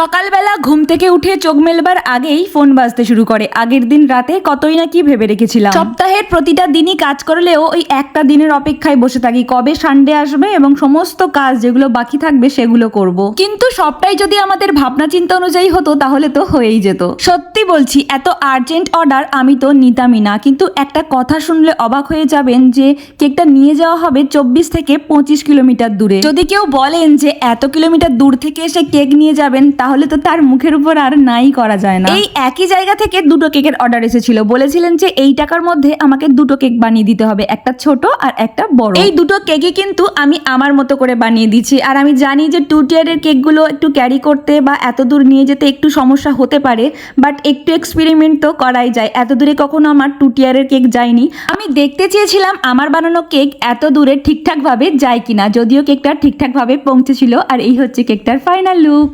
সকালবেলা ঘুম থেকে উঠে চোখ মেলবার আগেই ফোন বাজতে শুরু করে। আগের দিন রাতে কতই না কি ভেবে রেখেছিলাম। সপ্তাহের প্রতিটা দিনই কাজ করলেও ওই একটা দিনের অপেক্ষায় বসে থাকি। কবে সানডে আসবে এবং সমস্ত কাজ যেগুলো বাকি থাকবে সেগুলো করব। কিন্তু সবটাই যদি আমাদের ভাবনা চিন্তা অনুযায়ী হতো, তাহলে তো হয়েই যেত। সত্যি বলছি, এত আর্জেন্ট অর্ডার আমি তো নিতামই না। কিন্তু একটা কথা শুনলে অবাক হয়ে যাবেন যে, কেকটা নিয়ে যাওয়া হবে চব্বিশ থেকে পঁচিশ কিলোমিটার দূরে। যদি কেউ বলেন যে, এত কিলোমিটার দূর থেকে এসে কেক নিয়ে যাবেন তাহলে তো তার মুখের উপর আর নাই করা যায় না। এই একই জায়গা থেকে দুটো কেকের অর্ডার এসেছিল। বলেছিলেন যে এই টাকার মধ্যে আমাকে দুটো কেক বানিয়ে দিতে হবে একটা ছোট আর একটা বড়। এই দুটো কেকই কিন্তু আমি আমার মতো করে বানিয়ে দিচ্ছি আর আমি জানি যে টু টিয়ারের কেকগুলো একটু ক্যারি করতে বা এত দূর নিয়ে যেতে একটু সমস্যা হতে পারে বাট একটু এক্সপেরিমেন্ট তো করাই যায়। এত দূরে কখনো আমার টু টিয়ারের কেক যায়নি। আমি দেখতে চেয়েছিলাম আমার বানানো কেক এত দূরে ঠিকঠাকভাবে যায় কিনা যদিও কেকটা ঠিকঠাকভাবে পৌঁছেছিল। আর এই হচ্ছে কেকটার ফাইনাল লুক